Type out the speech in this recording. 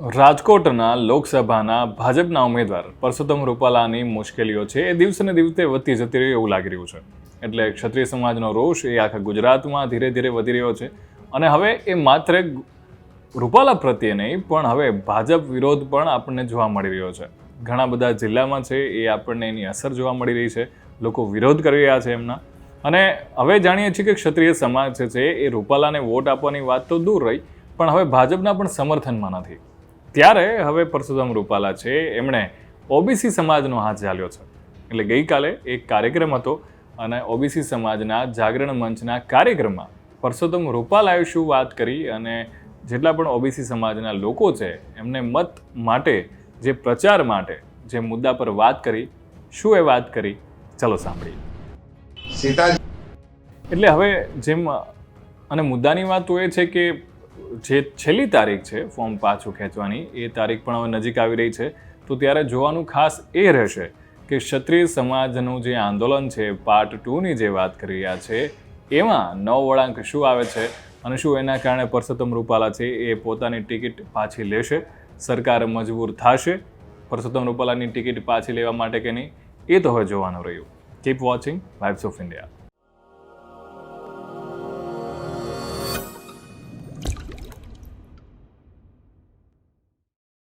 રાજકોટના લોકસભાના ભાજપના ઉમેદવાર પરસોત્તમ રૂપાલાની મુશ્કેલીઓ છે. એ દિવસે દિવસે વધતી જતી રહી એવું લાગી રહ્યું છે. એટલે ક્ષત્રિય સમાજનો રોષ એ આખા ગુજરાતમાં ધીરે ધીરે વધી રહ્યો છે. અને હવે એ માત્ર રૂપાલા પ્રત્યે નહીં, પણ હવે ભાજપ વિરોધ પણ આપણને જોવા મળી રહ્યો છે. ઘણા બધા જિલ્લામાં છે એ આપણને એની અસર જોવા મળી રહી છે. લોકો વિરોધ કરી રહ્યા છે એમના. અને હવે જાણીએ છીએ કે ક્ષત્રિય સમાજ છે એ રૂપાલાને વોટ આપવાની વાત તો દૂર રહી, પણ હવે ભાજપના પણ સમર્થનમાં નથી. ત્યારે હવે પરસોત્તમ રૂપાલા છે. એમણે ઓબીસી સમાજનો હાથ ઝાલ્યો છે. એટલે ગઈકાલે એક કાર્યક્રમ હતો અને ઓબીસી સમાજના જાગરણ મંચના કાર્યક્રમમાં પરસોત્તમ રૂપાલાએ શું વાત કરી અને જેટલા પણ ઓબીસી સમાજના લોકો છે એમને મત માટે જે પ્રચાર માટે જે મુદ્દા પર વાત કરી શું એ વાત કરી ચલો સાંભળીએ. સીતા એટલે હવે જેમ અને મુદ્દાની વાત તો એ છે કે જે છેલ્લી તારીખ છે, ફોર્મ પાછું ખેંચવાની, એ તારીખ પણ હવે નજીક આવી રહી છે. તો ત્યારે જોવાનું ખાસ એ રહેશે કે ક્ષત્રિય સમાજનું જે આંદોલન છે પાર્ટ ટુની જે વાત કરી રહ્યા છે, એમાં નવ વળાંક શું આવે છે અને શું એના કારણે પરસોત્તમ રૂપાલા છે, એ પોતાની ટિકિટ પાછી લેશે? સરકાર મજબૂર થશે પરસોત્તમ રૂપાલાની ટિકિટ પાછી લેવા માટે કે નહીં? એ તો હવે જોવાનું રહ્યું. Keep watching vibes of India